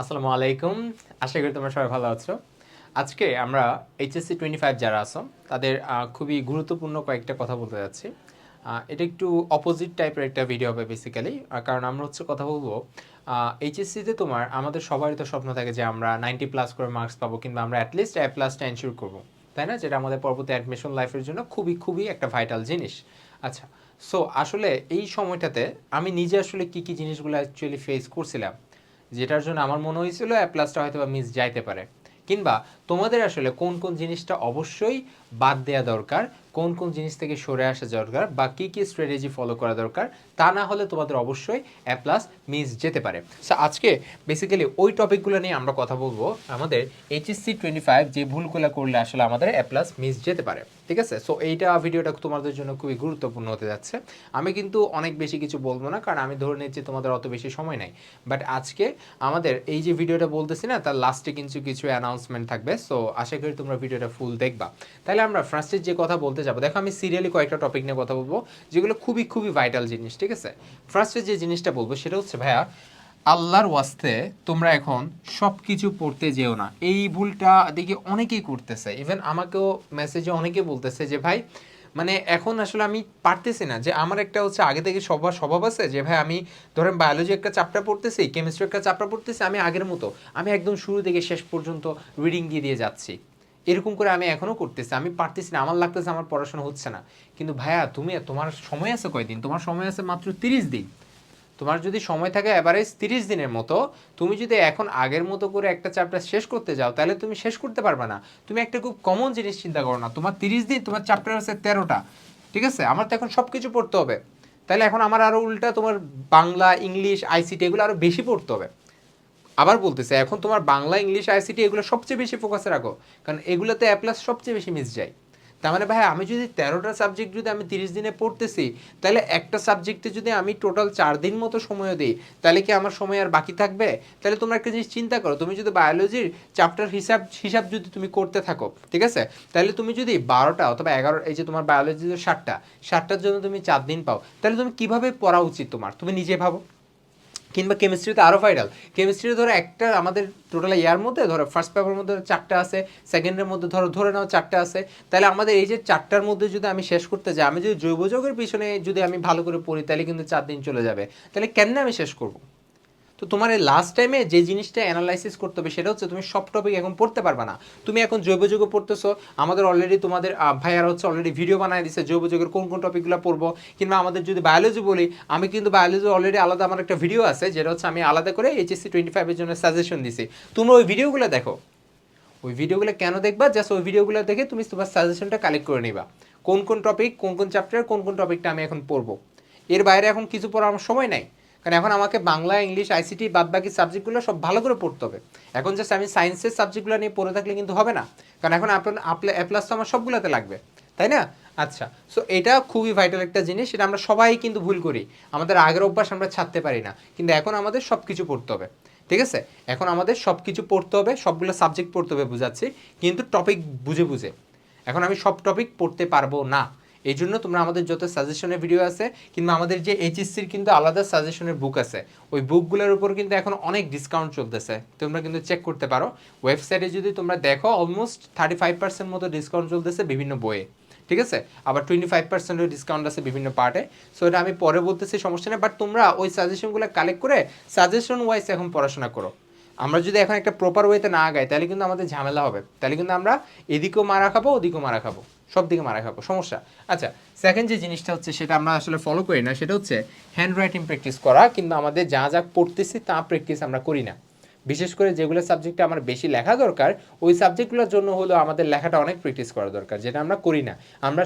আসসালামু আলাইকুম। আশা করি তোমরা সবাই ভালো আছো। আজকে আমরা এইচএসসি টোয়েন্টি ফাইভ যারা আছো, তাদের খুবই গুরুত্বপূর্ণ কয়েকটা কথা বলতে যাচ্ছি। এটা একটু অপোজিট টাইপের একটা ভিডিও হবে বেসিক্যালি কারণ আমরা হচ্ছে কথা বলব এইচএসসিতে তোমার, আমাদের সবারই তো স্বপ্ন থাকে যে আমরা নাইনটি প্লাস করে মার্কস পাবো, কিংবা আমরা অ্যাটলিস্ট এ প্লাসটা এনশিওর করব। তাই না? যেটা আমাদের পরবর্তী অ্যাডমিশন লাইফের জন্য খুবই খুবই একটা ভাইটাল জিনিস। আচ্ছা সো আসলে এই সময়টাতে আমি নিজে আসলে কি কি জিনিসগুলো অ্যাকচুয়ালি ফেস করছিলাম? যেটার জন্য আমার মনে হয়েছিল অ্যাপ্লাসটা হয়তো বা মিস যাইতে পারে। কিংবা তোমাদের আসলে কোন কোন জিনিসটা অবশ্যই বাদ দেওয়া দরকার কোন কোন জিনিস থেকে সরে আসা দরকার বা কী কী স্ট্র্যাটেজি ফলো করা দরকার, তা না হলে তোমাদের অবশ্যই অ্যাপ প্লাস মিস যেতে পারে। সো আজকে বেসিক্যালি ওই টপিকগুলো নিয়ে আমরা কথা বলব। আমাদের এইচএসসি টোয়েন্টি ফাইভ যে ভুলগুলো করলে আসলে আমাদের অ্যাপ প্লাস মিস যেতে পারে। ঠিক আছে? সো এইটা ভিডিওটা তোমাদের জন্য খুবই গুরুত্বপূর্ণ হতে যাচ্ছে। আমি কিন্তু অনেক বেশি কিছু বলব না, কারণ আমি ধরে নিচ্ছি তোমাদের অত বেশি সময় নাই। বাট আজকে আমাদের এই যে ভিডিওটা বলতেছি না, তার লাস্টে কিন্তু কিছু অ্যানাউন্সমেন্ট থাকবে। সো আশা করি তোমরা ভিডিওটা ফুল দেখবা। তাহলে আমরা ফার্স্টে যে কথা বলতে যাব। দেখো, আমি সিরিয়ালি কয়েকটা টপিক নিয়ে কথা বলব, যেগুলো খুবই খুবই ভাইটাল জিনিস, ঠিক আছে? ফার্স্টে যে জিনিসটা বলব, সেটা হচ্ছে, ভাইয়া, আল্লাহর ওয়াস্তে তোমরা এখন সব কিছু পড়তে যেও না। এই ভুলটা দেখি অনেকেই করতেছে। ইভেন আমাকেও মেসেজে অনেকে বলতেছে যে, ভাই মানে এখন আসলে আমি পারতেছি না। যে আমার একটা হচ্ছে আগে থেকে স্বভাব স্বভাব আছে যে, ভাই, আমি ধরেন বায়োলজি একটা চাপটা পড়তেছি কেমিস্ট্রি একটা চাপটা পড়তেছি, আমি আগের মতো, আমি একদম শুরু থেকে শেষ পর্যন্ত রিডিং দিয়ে দিয়ে যাচ্ছি। এরকম করে আমি এখনও করতেছি, আমি পারতেছি না, আমার লাগতেছে আমার পড়াশোনা হচ্ছে না। কিন্তু ভাইয়া, তুমি, তোমার সময় আছে কয়দিন? তোমার সময় আছে মাত্র তিরিশ দিন। তোমার যদি সময় থাকে অ্যাভারেজ তিরিশ দিনের মতো, তুমি যদি এখন আগের মতো করে একটা চ্যাপ্টার শেষ করতে যাও, তাহলে তুমি শেষ করতে পারবে না। তুমি একটা খুব কমন জিনিস চিন্তা করো না, তোমার তিরিশ দিন, তোমার চ্যাপ্টার আছে তেরোটা। ঠিক আছে? আমার তো এখন সব কিছু পড়তে হবে। তাহলে এখন আমার আরও উল্টা তোমার বাংলা, ইংলিশ আইসিটি এগুলো আরও বেশি পড়তে হবে। আবার বলতেছে, এখন তোমার বাংলা, ইংলিশ, আইসিটি এগুলো সবচেয়ে বেশি ফোকাসে রাখো, কারণ এগুলোতে অ্যাপ্লাস সবচেয়ে বেশি মিস যায়। তার মানে ভাই, আমি যদি তেরোটা সাবজেক্ট যদি আমি তিরিশ দিনে পড়তেছি, তাহলে একটা সাবজেক্টে যদি আমি টোটাল চার দিন মতো সময় দিই, তাহলে কি আমার সময় আর বাকি থাকবে? তাহলে তোমরা একটা জিনিস চিন্তা করো, তুমি যদি বায়োলজির চ্যাপ্টার হিসাব হিসাব যদি তুমি করতে থাকো, ঠিক আছে? তাহলে তুমি যদি বারোটা অথবা এগারো, এই যে তোমার বায়োলজির ষাটটা ষাটটার জন্য তুমি চার দিন পাও, তাহলে তুমি কীভাবে পড়া উচিত তোমার? তুমি নিজে ভাবো। কিংবা কেমিস্ট্রিতে আরও ভাইরাল কেমিস্ট্রিতে ধরো একটা আমাদের টোটাল ইয়ার মধ্যে, ধরো ফার্স্ট পেপারের মধ্যে চারটে আছে সেকেন্ডের মধ্যে ধরো, ধরে নাও চারটে আছে। তাহলে আমাদের এই যে চারটার মধ্যে যদি আমি শেষ করতে যাই, আমি যদি জৈব যৌগের পিছনে যদি আমি ভালো করে পড়ি, তাহলে কিন্তু চার দিন চলে যাবে। তাহলে কেন আমি শেষ করব? তো তোমার এই লাস্ট টাইমে যে জিনিসটা অ্যানালাইসিস করতে হবে সেটা হচ্ছে তুমি সব টপিক এখন পড়তে পারবে না। তুমি এখন জৈব যৌগ পড়তেছো, আমাদের অলরেডি তোমাদের ভাইয়ারা হচ্ছে অলরেডি ভিডিও বানায় দিচ্ছে জৈব যুগের কোন কোন টপিকগুলো পড়ব। কিংবা আমাদের যদি বায়োলজি বলি, আমি কিন্তু বায়োলজি অলরেডি আলাদা আমার একটা ভিডিও আছে, যেটা হচ্ছে আমি আলাদা করে এইচএসসি টোয়েন্টি ফাইভের জন্য সাজেশন দিছি। তোমরা ওই ভিডিওগুলো দেখো। ওই ভিডিওগুলো কেন দেখবা? জাস্ট ওই ভিডিওগুলো দেখে তুমি তোমার সাজেশনটা কালেক্ট করে নিবা। কোন কোন টপিক কোন কোন চ্যাপ্টার কোন কোন টপিকটা আমি এখন পড়ব। এর বাইরে এখন কিছু পড়ার আমার সময় নাই। কারণ এখন আমাকে বাংলা, ইংলিশ আইসিটি বাদ বাকি সাবজেক্টগুলো সব ভালো করে পড়তে হবে। এখন জাস্ট আমি সায়েন্সের সাবজেক্টগুলো নিয়ে পড়ে থাকলে কিন্তু হবে না। কারণ এখন আপনার অ্যাপ্লাস তো আমার সবগুলোতে লাগবে। তাই না? আচ্ছা সো এটা খুবই ভাইটাল একটা জিনিস, সেটা আমরা সবাই কিন্তু ভুল করি। আমাদের আগের অভ্যাস আমরা ছাড়তে পারি না। কিন্তু এখন আমাদের সব কিছু পড়তে হবে। ঠিক আছে? এখন আমাদের সব কিছু পড়তে হবে, সবগুলো সাবজেক্ট পড়তে হবে, বুঝাচ্ছি। কিন্তু টপিক বুঝে বুঝে। এখন আমি সব টপিক পড়তে পারব না। এই জন্য তোমরা আমাদের যত সাজেশনের ভিডিও আছে, কিংবা আমাদের যে এইচএসসির কিন্তু আলাদা সাজেশনের বুক আছে, ওই বুকগুলোর উপর কিন্তু এখন অনেক ডিসকাউন্ট চলতেছে। তোমরা কিন্তু চেক করতে পারো। ওয়েবসাইটে যদি তোমরা দেখো অলমোস্ট থার্টি ফাইভ পার্সেন্ট মতো ডিসকাউন্ট চলতেছে বিভিন্ন বইয়ে। ঠিক আছে? আবার টোয়েন্টি ফাইভ পার্সেন্টের ডিসকাউন্ট আছে বিভিন্ন পার্টে সো এটা আমি পরে বলতেছি, সমস্যা নেই। বাট তোমরা ওই সাজেশনগুলো কালেক্ট করে সাজেশন ওয়াইজ এখন পড়াশোনা করো। আমরা যদি এখন একটা প্রপার ওয়েতে না আগাই, তাহলে কিন্তু আমাদের ঝামেলা হবে। তাহলে কিন্তু আমরা এদিকেও মারা খাব, ওদিকেও মারা খাব। সব দিকে মারা খাব, সমস্যা। আচ্ছা সেকেন্ড যে জিনিসটা হচ্ছে সেটা আমরা আসলে ফলো করি না, সেটা হচ্ছে হ্যান্ড রাইটিং প্র্যাকটিস করা কিন্তু আমাদের যা যা পড়তেছি তা প্র্যাকটিস আমরা করি না। বিশেষ করে যেগুলো সাবজেক্টে আমার বেশি লেখা দরকার, ওই সাবজেক্টগুলোর জন্য হলো আমাদের লেখাটা অনেক প্র্যাকটিস করা দরকার, যেটা আমরা করি না। আমরা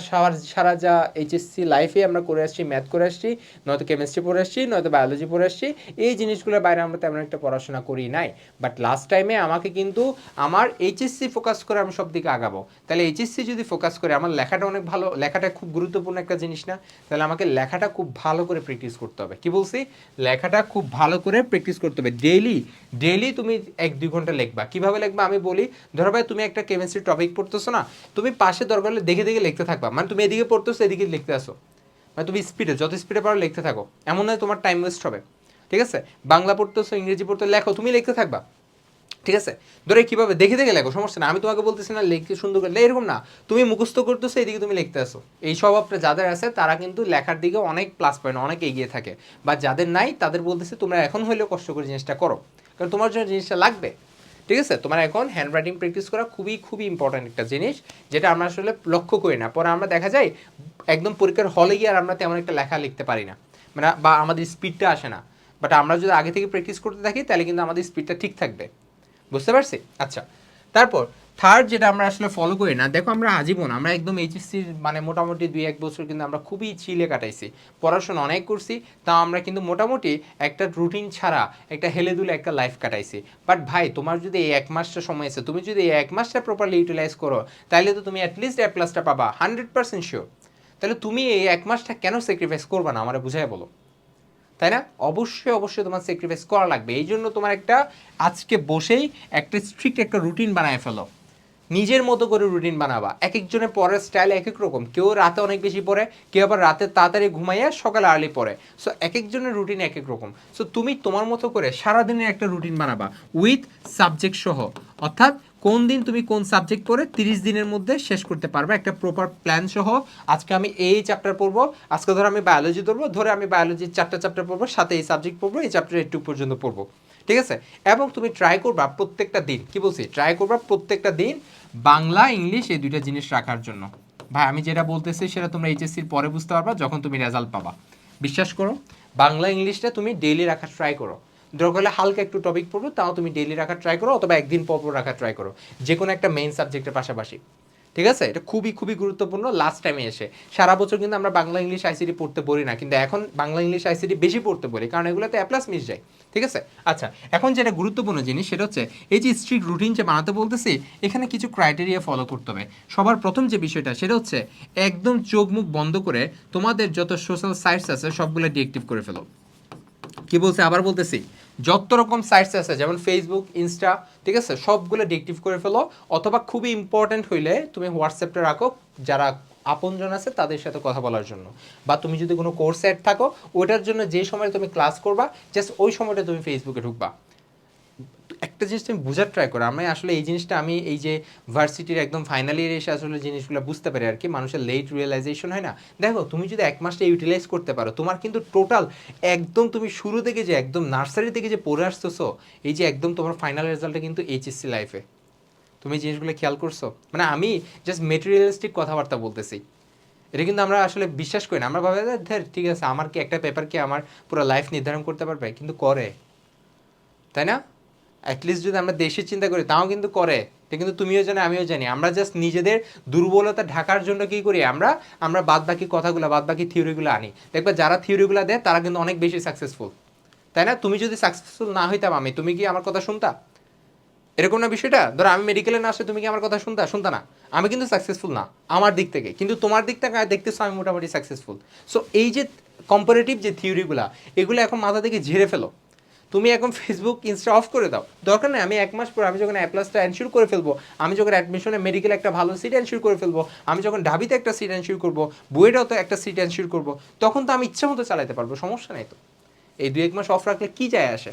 সারা যা এইচএসসি লাইফে আমরা করে আসছি ম্যাথ করে আসছি, নয়তো কেমিস্ট্রি পড়ে আসছি, নয়তো বায়োলজি পড়ে আসছি, এই জিনিসগুলোর বাইরে আমরা তেমন একটা পড়াশোনা করি নাই। বাট লাস্ট টাইমে আমাকে কিন্তু আমার এইচএসসি ফোকাস করে আমি সব দিকে আগাবো। তাহলে এইচএসসি যদি ফোকাস করে, আমার লেখাটা অনেক ভালো, লেখাটা খুব গুরুত্বপূর্ণ একটা জিনিস না? তাহলে আমাকে লেখাটা খুব ভালো করে প্র্যাকটিস করতে হবে। কি বলছি? লেখাটা খুব ভালো করে প্র্যাকটিস করতে হবে। ডেইলি ডেইলি তুমি এক দুই ঘণ্টা লিখবা। কীভাবে লিখবা? আমি বলি, ধরো ভাই, তুমি একটা কেমিস্ট্রি টপিক পড়তেছো না, তুমি পাশে দরকার হলে দেখে দেখে লিখতে থাকবা। মানে তুমি এদিকে পড়তেছো, এদিকে লিখতে আসো। মানে তুমি স্পিডে যত স্পিডে পারো লিখতে থাকো। এমন নয় তোমার টাইম ওয়েস্ট হবে। ঠিক আছে? বাংলা পড়তেছো, ইংরেজি পড়তে লেখো, তুমি লিখতে থাকবা। ঠিক আছে? ধরে কীভাবে, দেখে দেখে লেখো, সমস্যা না আমি তোমাকে বলতেছি না, লিখতে সুন্দর করে এরকম না। তুমি মুখস্থ করতেছো, এদিকে তুমি লিখতে আসো। এই স্বভাবটা যাদের আছে, তারা কিন্তু লেখার দিকে অনেক প্লাস পয়েন্ট অনেক এগিয়ে থাকে। বা যাদের নাই, তাদের বলতেছে, তোমরা এখন হইলেও কষ্ট করে জিনিসটা করো। কারণ তোমার জন্য জিনিসটা লাগবে। ঠিক আছে? তোমার এখন হ্যান্ড রাইটিং প্র্যাকটিস করা খুবই খুবই ইম্পর্ট্যান্ট একটা জিনিস, যেটা আমরা আসলে লক্ষ্য করি না। পরে আমরা দেখা যায়, একদম পরীক্ষার হলে গিয়ে আর আমরা তেমন একটা লেখা লিখতে পারি না। মানে বা আমাদের স্পিডটা আসে না। বাট আমরা যদি আগে থেকে প্র্যাকটিস করতে থাকি, তাহলে কিন্তু আমাদের স্পিডটা ঠিক থাকবে। বুঝতে পারছি? আচ্ছা। তারপর থার্ড যেটা আমরা আসলে ফলো করি না, দেখো আমরা আজীবন, আমরা একদম এইচএসসির মানে মোটামুটি দুই এক বছর কিন্তু আমরা খুবই চিলে কাটাইছি। পড়াশোনা অনেক করছি তা আমরা কিন্তু মোটামুটি একটা রুটিন ছাড়া একটা হেলে দুলে একটা লাইফ কাটাইছি। বাট ভাই, তোমার যদি এই এক মাসটা সময় আছে, তুমি যদি এই এক মাসটা প্রপারলি ইউটিলাইজ করো তাহলে তো তুমি অ্যাটলিস্ট এ প্লাসটা পাবা হান্ড্রেড পার্সেন্ট শিওর তাহলে তুমি এই এক মাসটা কেন স্যাক্রিফাইস করবে না, আমার বুঝাই বলো। তাই না? অবশ্যই অবশ্যই তোমার স্যাক্রিফাইস করা লাগবে। এই জন্য তোমার একটা, আজকে বসেই একটা স্ট্রিক্ট একটা রুটিন বানায় ফেলো। নিজের মতো করে রুটিন বানাবা। এক একজনের পরের স্টাইল এক এক রকম। কেউ রাতে অনেক বেশি পড়ে, কেউ আবার রাতে তাড়াতাড়ি ঘুমাইয়া সকালে আর্লি পড়ে। সো এক একজনের রুটিন এক এক রকম। সো তুমি তোমার মতো করে সারাদিনের একটা রুটিন বানাবা উইথ সাবজেক্ট সহ। অর্থাৎ কোন দিন তুমি কোন সাবজেক্ট পড়ে, তিরিশ দিনের মধ্যে শেষ করতে পারবে একটা প্রপার প্ল্যান সহ। আজকে আমি এই চ্যাপ্টার পড়ব। আজকে ধরো আমি বায়োলজি ধরবো, ধরে আমি বায়োলজির চারটা চ্যাপ্টার পড়ব, সাথে এই সাবজেক্ট পড়ব, এই চ্যাপ্টার একটু পর্যন্ত পড়ব। ঠিক আছে? এবং তুমি ট্রাই করবা প্রত্যেকটা দিন। কি বলছি? ট্রাই করবা প্রত্যেকটা দিন বাংলা, ইংলিশ এই দুইটা জিনিস রাখার জন্য। ভাই, আমি যেটা বলতেছি সেটা তোমরা এইচএসসির পরে বুঝতে পারবা যখন তুমি রেজাল্ট পাবা। বিশ্বাস করো, বাংলা, ইংলিশটা তুমি ডেইলি রাখার ট্রাই করো। দরকার হলে হালকা একটু টপিক পড়ব, তাও তুমি ডেইলি রাখার ট্রাই করো অথবা একদিন পর পর রাখার ট্রাই করো। যে কোনো একটা মেইন সাবজেক্টের পাশাপাশি। ঠিক আছে? এটা খুবই খুবই গুরুত্বপূর্ণ। লাস্ট টাইমে এসে। সারা বছর কিন্তু আমরা বাংলা ইংলিশ আইসিডি পড়তে বলি না, কিন্তু এখন বাংলা ইংলিশ আইসিডি বেশি পড়তে বলি কারণ এগুলোতে অ্যাপ্লাস মিস যায়। ঠিক আছে? আচ্ছা এখন যেটা গুরুত্বপূর্ণ জিনিস সেটা হচ্ছে, এই যে স্ট্রিক্ট রুটিন যে বানাতে বলতেছি, এখানে কিছু ক্রাইটেরিয়া ফলো করতে হবে। সবার প্রথম যে বিষয়টা, সেটা হচ্ছে একদম চোখ মুখ বন্ধ করে তোমাদের যত সোশ্যাল সাইটস আছে, সবগুলো ডিএক্টিভ করে ফেলো। কি বলছে? আবার বলতেছি। যত রকম সাইটস আছে, যেমন ফেসবুক ইনস্টা ঠিক আছে? সবগুলো ডিএক্টিভ করে ফেলো। অথবা খুবই ইম্পর্ট্যান্ট হইলে তুমি হোয়াটসঅ্যাপটা রাখো, যারা আপনজন আছে, তাদের সাথে কথা বলার জন্য। বা তুমি যদি কোনো কোর্স অ্যাড থাকো, ওইটার জন্য যে সময় তুমি ক্লাস করবা জাস্ট ওই সময়টা তুমি ফেসবুকে ঢুকবা। একটা জিনিস তুমি বোঝার ট্রাই করো। আমি আসলে এই জিনিসটা আমি এই যে ভার্সিটির একদম ফাইনাল ইয়ারে এসে আসলে জিনিসগুলো বুঝতে পারি আর কি। মানুষের লেট রিয়েলাইজেশন হয় না। দেখো, তুমি যদি এক মাসটা ইউটিলাইজ করতে পারো, তোমার কিন্তু টোটাল একদম তুমি শুরু থেকে যে একদম নার্সারি থেকে যে পড়ে আসতেছো, এই যে একদম তোমার ফাইনাল রেজাল্টটা কিন্তু এইচএসসি লাইফে তুমি জিনিসগুলো খেয়াল করছ? মানে আমি জাস্ট মেটেরিয়ালিস্টিক কথাবার্তা বলতেছি। এটা কিন্তু আমরা আসলে বিশ্বাস করি না। আমরা ভাবে ধ্যার ঠিক আছে, আমার কি একটা পেপার কি আমার পুরো লাইফ নির্ধারণ করতে পারবে? কিন্তু করে। তাই না? অ্যাটলিস্ট যদি আমরা দেশের চিন্তা করি, তাও কিন্তু করে। কিন্তু তুমিও জানো, আমিও জানি। আমরা জাস্ট নিজেদের দুর্বলতা ঢাকার জন্য কি করি? আমরা আমরা বাদ বাকি কথাগুলো বাদ বাকি থিওরিগুলো আনি। দেখবে যারা থিওরিগুলো দেয়, তারা কিন্তু অনেক বেশি সাকসেসফুল তাই না? তুমি যদি সাকসেসফুল না হইতাম আমি, তুমি কি আমার কথা শুনতা? এরকম না বিষয়টা? ধরো আমি মেডিকেলে না আসলে তুমি কি আমার কথা শুনতা? শুনতা না। আমি কিন্তু সাকসেসফুল না, আমার দিক থেকে। কিন্তু তোমার দিক থেকে দেখতেছো আমি মোটামুটি সাকসেসফুল সো এই যে কম্পারেটিভ যে থিওরিগুলা এগুলো এখন মাথা থেকে ঝেড়ে ফেলো। তুমি এখন ফেসবুক ইনস্টা অফ করে দাও। দরকার নেই, আমি এক মাস পর আমি যখন অ্যাপ্লাসটা এনশিওর করে ফেলব, আমি যখন অ্যাডমিশনে মেডিকেল একটা ভালো সিট এনশিওর করে ফেলব, আমি যখন ঢাবিতে একটা সিট এনশিওর করব বুয়েটাও তো একটা সিট এনশিওর করব, তখন তো আমি ইচ্ছা মতো চালাতে পারব, সমস্যা নেই তো। এই দু এক মাস অফ রাখলে কী যায় আসে?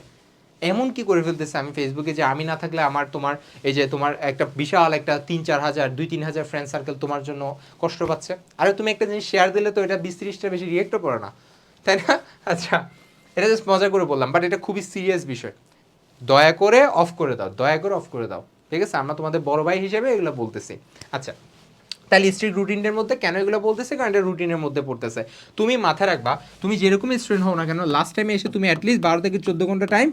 এমন কি করে ফেলতেছে আমি ফেসবুকে যে আমি না থাকলে আমার তোমার, এই যে তোমার একটা বিশাল একটা তিন চার হাজার দুই তিন হাজার ফ্রেন্ড সার্কেল তোমার জন্য কষ্ট পাচ্ছে? আরে তুমি একটা জিনিস শেয়ার দিলে তো এটা বিশ তিরিশটা বেশি রিয়েক্টও করে না। তাই না? আচ্ছা। এটা জাস্ট মজা করে বললাম বাট এটা খুবই সিরিয়াস বিষয়। দয়া করে অফ করে দাও, দয়া করে অফ করে দাও। ঠিক আছে? আমরা তোমাদের বড় ভাই হিসেবে এগুলো বলতেছি। আচ্ছা তাহলে স্ট্রিট রুটিনের মধ্যে কেন এগুলো বলতেছে? কারণ এটা রুটিনের মধ্যে পড়তেছে। তুমি মাথায় রাখবা, তুমি যেরকম স্টুডেন্ট হও না কেন লাস্ট টাইমে এসে তুমি অ্যাটলিস্ট বারো থেকে চোদ্দ ঘণ্টা টাইম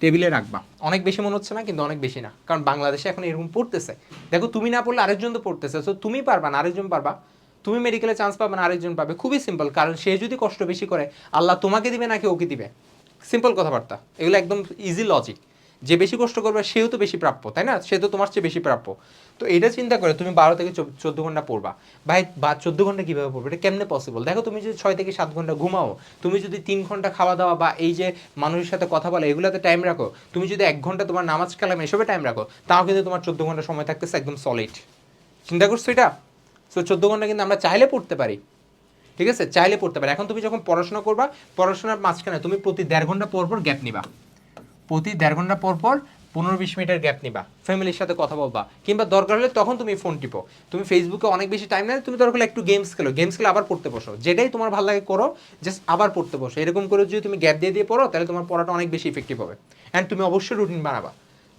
টেবিলে রাখবা। অনেক বেশি মনে হচ্ছে না, কিন্তু অনেক বেশি না। কারণ বাংলাদেশে এখন এরকম পড়তেছে। দেখো, তুমি না পড়লে আরেকজন তো পড়তেছে। সো তুমি পারবা না, আরেকজন পারবা। তুমি মেডিকেলে চান্স পাবে না, আরেকজন পাবে। খুবই সিম্পল কারণ সে যদি কষ্ট বেশি করে, আল্লাহ তোমাকে দিবে নাকি ওকে দিবে? সিম্পল কথাবার্তা। এগুলো একদম ইজি লজিক যে বেশি কষ্ট করবে, সেও তো বেশি প্রাপ্য, তাই না? সে তো তোমার চেয়ে বেশি প্রাপ্য। তো এটা চিন্তা করে তুমি বারো থেকে চোদ্দ ঘণ্টা পড়বা। ভাই, বা চোদ্দ ঘণ্টা কীভাবে পড়বে? এটা কেমনে পসিবল দেখো, তুমি যদি ছয় থেকে সাত ঘণ্টা ঘুমাও, তুমি যদি তিন ঘণ্টা খাওয়া দাওয়া বা এই যে মানুষের সাথে কথা বলা, এগুলোতে টাইম রাখো। তুমি যদি এক ঘণ্টা তোমার নামাজ কালাম, এসবে টাইম রাখো, তাও কিন্তু তোমার চোদ্দ ঘণ্টা সময় থাকতেছে একদম সলিড চিন্তা করছ এটা? সো চোদ্দ ঘণ্টা কিন্তু আমরা চাইলে পড়তে পারি। ঠিক আছে? চাইলে পড়তে পারি। এখন তুমি যখন পড়াশোনা করবা, পড়াশোনার মাঝখানে তুমি প্রতি দেড় ঘণ্টা পর পর গ্যাপ নিবা। প্রতি দেড় ঘণ্টা পর পর পনেরো বিশ মিনিটের গ্যাপ নিবা। ফ্যামিলির সাথে কথা বলবা। কিংবা দরকার হলে তখন তুমি ফোন টিপো। তুমি ফেসবুকে অনেক বেশি টাইম নেই তুমি দরকার হলে একটু গেমস খেলো। গেমস খেলে আবার পড়তে বসো। যেটাই তোমার ভালো লাগে করো জাস্ট আবার পড়তে বসো। এরকম করে যদি তুমি গ্যাপ দিয়ে দিয়ে পড়ো, তাহলে তোমার পড়াটা অনেক বেশি ইফেক্টিভ হবে। অ্যান্ড তুমি অবশ্যই রুটিন বানাবা।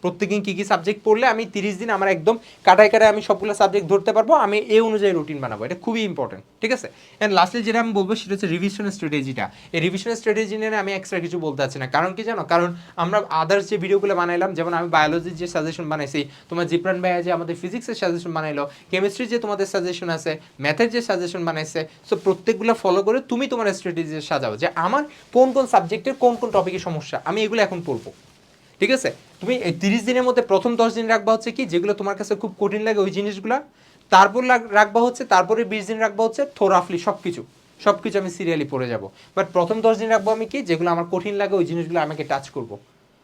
প্রত্যেকদিন কী কী সাবজেক্ট পড়লে আমি তিরিশ দিন আমার একদম কাটায় কাটায় আমি সবগুলো সাবজেক্ট ধরতে পারব, আমি এই অনুযায়ী রুটিন বানাবো। এটা খুবই ইম্পর্টেন্ট ঠিক আছে? অ্যান্ড লাস্টে যেটা আমি বলব সেটা হচ্ছে রিভিশন স্ট্র্যাটেজিটা এই রিভিশন স্ট্র্যাটেজি নিয়ে আমি এক্সট্রা কিছু বলতে চাচ্ছি না। কারণ কি জানো? কারণ আমরা আদার্স যে ভিডিওগুলো বানাইলাম, যেমন আমি বায়োলজির যে সাজেশন বানাইছি, তোমার জিপ্রান ভাইয়া যে আমাদের ফিজিক্সের সাজেশন বানাইলো কেমিস্ট্রির যে তোমাদের সাজেশন আছে ম্যাথের যে সাজেশন বানাইছে সো প্রত্যেকগুলো ফলো করে তুমি তোমার স্ট্র্যাটেজি সাজাও যে আমার কোন কোন সাবজেক্টের কোন কোন টপিকের সমস্যা, আমি এগুলো এখন পড়ব। ঠিক আছে? তুমি এই তিরিশ দিনের মধ্যে প্রথম দশ দিন রাখবা হচ্ছে কি? যেগুলো তোমার কাছে খুব কঠিন লাগে ওই জিনিসগুলা। তারপর রাখবা হচ্ছে, তারপরে বিশ দিন রাখবা হচ্ছে থোরাফলি সব কিছু সব কিছু আমি সিরিয়ালি পড়ে যাব। বাট প্রথম দশ দিন রাখব আমি কি? যেগুলো আমার কঠিন লাগে ওই জিনিসগুলো আমাকে টাচ করব।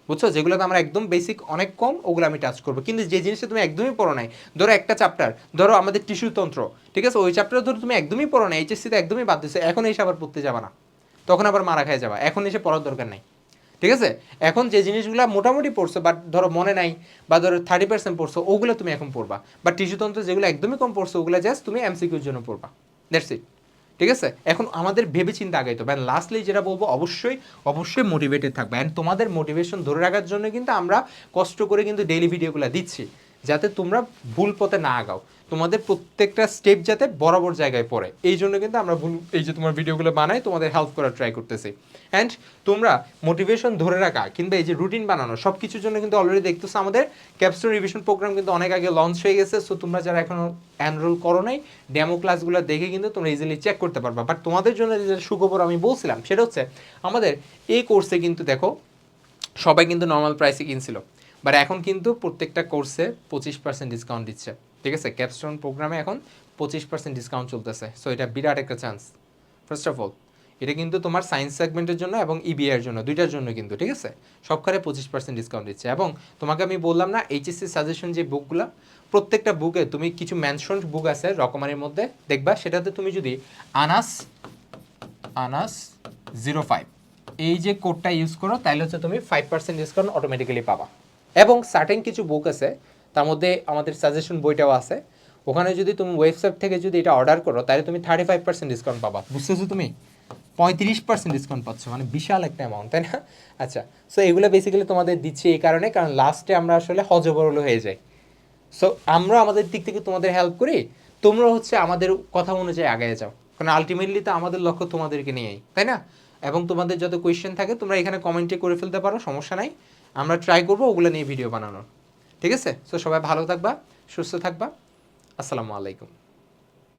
বুঝছ? যেগুলোতে আমার একদম বেসিক অনেক কম, ওগুলো আমি টাচ করব। কিন্তু যে জিনিসটা তুমি একদমই পড়ো নাই, ধরো একটা চ্যাপ্টার ধরো আমাদের টিস্যু তন্ত্র, ঠিক আছে? ওই চ্যাপ্টার ধরো তুমি একদমই পড়ো না এইচএসসিতে একদমই বাদ দিছো, এখন এসে আবার পড়তে যাবা না। তখন আবার মারা খায় যাবা। এখন এসে পড়ার দরকার নাই। ঠিক আছে? এখন যে জিনিসগুলো মোটামুটি পড়ছো বাট ধরো মনে নাই, বা ধরো থার্টি পার্সেন্ট পড়ছো, ওগুলো তুমি এখন পড়বা। বা টিস্যুতন্ত্র যেগুলো একদমই কম পড়ছো, ওগুলো জাস্ট তুমি এমসিকিউর জন্য পড়বা। দ্যাটস ইট ঠিক আছে? এখন আমাদের ভেবে চিন্তা আগাইতে তো ব্যান্ড লাস্টলি যেটা বলব, অবশ্যই অবশ্যই মোটিভেটেড থাকবে। অ্যান্ড তোমাদের মোটিভেশন ধরে রাখার জন্য কিন্তু আমরা কষ্ট করে কিন্তু ডেইলি ভিডিওগুলো দিচ্ছি। যাতে তোমরা ভুল পথে না আগাও। তোমাদের প্রত্যেকটা স্টেপ যাতে বরাবর জায়গায় পড়ে। এই জন্য কিন্তু আমরা ভুল এই যে তোমার ভিডিওগুলো বানাই, তোমাদের হেল্প করার ট্রাই করতেছি। অ্যান্ড তোমরা মোটিভেশন ধরে রাখা কিংবা এই যে রুটিন বানানো সব কিছুর জন্য কিন্তু অলরেডি দেখতেছো আমাদের ক্যাপস্টোন রিভিশন প্রোগ্রাম কিন্তু অনেক আগে লঞ্চ হয়ে গেছে। সো তোমরা যারা এখনও এনরোল করো নাই ডেমো ক্লাসগুলো দেখে কিন্তু তোমরা ইজিলি চেক করতে পারবা। বাট তোমাদের জন্য যে সুখবর আমি বলছিলাম, সেটা হচ্ছে আমাদের এই কোর্সে কিন্তু দেখো, সবাই কিন্তু নর্মাল প্রাইসে কিনছিল। বাট এখন কিন্তু প্রত্যেকটা কোর্সে পঁচিশ পার্সেন্ট ডিসকাউন্ট দিচ্ছে। ঠিক আছে? ক্যাপস্টোন প্রোগ্রামে এখন পঁচিশ পার্সেন্ট ডিসকাউন্ট চলতেছে। সো এটা বিরাট একটা চান্স ফার্স্ট অফ অল এটা কিন্তু তোমার সায়েন্স সেগমেন্টের জন্য এবং ইবিআই এর জন্য, দুইটার জন্য কিন্তু, ঠিক আছে? সবখানে পঁচিশ পার্সেন্ট ডিসকাউন্ট দিচ্ছে। এবং তোমাকে আমি বললাম না এইচএসসি সাজেশন যে বুকগুলো প্রত্যেকটা বুকে তুমি কিছু মেনশন বুক আছে রকমারির মধ্যে, দেখবা সেটাতে তুমি যদি আনাস আনাস জিরো ফাইভ এই যে কোডটা ইউজ করো, তাহলে হচ্ছে তুমি ফাইভ পার্সেন্ট ডিসকাউন্ট অটোমেটিক্যালি পাবা। এবং সার্টেন কিছু বুক আছে, তার মধ্যে আমাদের সাজেশন বইটাও আছে। ওখানে যদি তুমি ওয়েবসাইট থেকে যদি এটা অর্ডার করো, তাহলে তুমি থার্টি ফাইভ পার্সেন্ট ডিসকাউন্ট পাবা। বুঝতেছো তুমি? পঁয়ত্রিশ পার্সেন্ট ডিসকাউন্ট পাচ্ছ মানে বিশাল একটা অ্যামাউন্ট তাই না? আচ্ছা সো এগুলো বেসিক্যালি তোমাদের দিচ্ছি এই কারণে, কারণ লাস্টে আমরা আসলে হজবরল হয়ে যাই। সো আমরা আমাদের দিক থেকে তোমাদের হেল্প করি তোমরা হচ্ছে আমাদের কথা অনুযায়ী আগায় যাও। কারণ আলটিমেটলি তো আমাদের লক্ষ্য তোমাদেরকে নিয়েই, তাই না? এবং তোমাদের যত কোয়েশ্চেন থাকে, তোমরা এখানে কমেন্টে করে ফেলতে পারো, সমস্যা নাই। আমরা ট্রাই করব, ওগুলো নিয়ে ভিডিও বানানোর। ঠিক আছে? সো সবাই ভালো থাকবা, সুস্থ থাকবা। আসসালামু আলাইকুম।